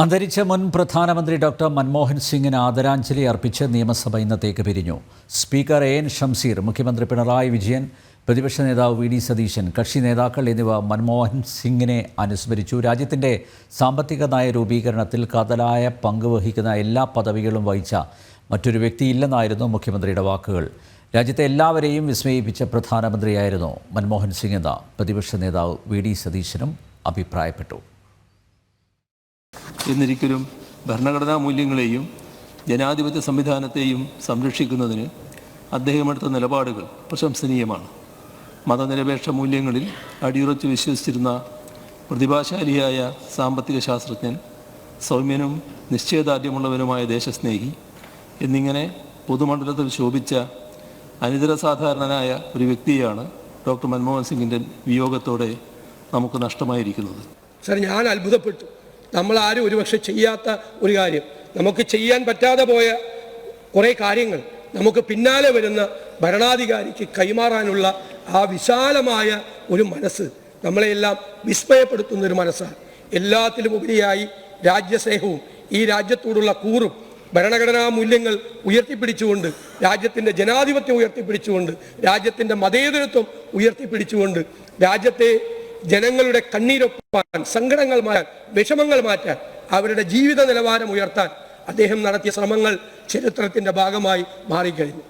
അന്തരിച്ച മുൻ പ്രധാനമന്ത്രി ഡോക്ടർ മൻമോഹൻ സിംഗിന് ആദരാഞ്ജലി അർപ്പിച്ച് നിയമസഭ ഇന്നത്തേക്ക് പിരിഞ്ഞു. സ്പീക്കർ എ എൻ ഷംസീർ മുഖ്യമന്ത്രി പിണറായി വിജയൻ പ്രതിപക്ഷ നേതാവ് വി ഡി സതീശൻ കക്ഷി നേതാക്കൾ എന്നിവ മൻമോഹൻ സിംഗിനെ അനുസ്മരിച്ചു. രാജ്യത്തിന്റെ സാമ്പത്തിക നയ രൂപീകരണത്തിൽ കതലായ പങ്ക് വഹിക്കുന്ന എല്ലാ പദവികളും വഹിച്ച മറ്റൊരു വ്യക്തിയില്ലെന്നായിരുന്നു മുഖ്യമന്ത്രിയുടെ വാക്കുകൾ. രാജ്യത്തെ എല്ലാവരെയും വിസ്മയിപ്പിച്ച പ്രധാനമന്ത്രിയായിരുന്നു മൻമോഹൻ സിംഗ് എന്ന പ്രതിപക്ഷ നേതാവ് വി ഡി സതീശനും അഭിപ്രായപ്പെട്ടു. എന്നിരിക്കലും ഭരണഘടനാ മൂല്യങ്ങളെയും ജനാധിപത്യ സംവിധാനത്തെയും സംരക്ഷിക്കുന്നതിന് അദ്ദേഹമെടുത്ത നിലപാടുകൾ പ്രശംസനീയമാണ്. മതനിരപേക്ഷ മൂല്യങ്ങളിൽ അടിയുറച്ച് വിശ്വസിച്ചിരുന്ന പ്രതിഭാശാലിയായ സാമ്പത്തിക ശാസ്ത്രജ്ഞൻ സൗമ്യനും നിശ്ചയദാർഢ്യമുള്ളവനുമായ ദേശസ്നേഹി എന്നിങ്ങനെ പൊതുമണ്ഡലത്തിൽ ശോഭിച്ച അനിതര സാധാരണനായ ഒരു വ്യക്തിയാണ് ഡോക്ടർ മൻമോഹൻ സിംഗിന്റെ വിയോഗത്തോടെ നമുക്ക് നഷ്ടമായിരിക്കുന്നത്. സാർ ഞാൻ അത്ഭുതപ്പെട്ടു. നമ്മളാരും ഒരുപക്ഷെ ചെയ്യാത്ത ഒരു കാര്യം. നമുക്ക് ചെയ്യാൻ പറ്റാതെ പോയ കുറേ കാര്യങ്ങൾ നമുക്ക് പിന്നാലെ വരുന്ന ഭരണാധികാരിക്ക് കൈമാറാനുള്ള ആ വിശാലമായ ഒരു മനസ്സ് നമ്മളെയെല്ലാം വിസ്മയപ്പെടുത്തുന്ന ഒരു മനസ്സാണ്. എല്ലാത്തിലും ഉപരിയായി രാജ്യസ്നേഹവും ഈ രാജ്യത്തോടുള്ള കൂറും ഭരണഘടനാ മൂല്യങ്ങൾ ഉയർത്തിപ്പിടിച്ചുകൊണ്ട് രാജ്യത്തിന്റെ ജനാധിപത്യം ഉയർത്തിപ്പിടിച്ചുകൊണ്ട് രാജ്യത്തിന്റെ മതേതരത്വം ഉയർത്തിപ്പിടിച്ചുകൊണ്ട് രാജ്യത്തെ ജനങ്ങളുടെ കണ്ണീരൊപ്പാൻ സങ്കടങ്ങൾ മാറ്റാൻ വിഷമങ്ങൾ മാറ്റാൻ അവരുടെ ജീവിത നിലവാരം ഉയർത്താൻ അദ്ദേഹം നടത്തിയ ശ്രമങ്ങൾ ചരിത്രത്തിന്റെ ഭാഗമായി മാറിക്കഴിഞ്ഞു.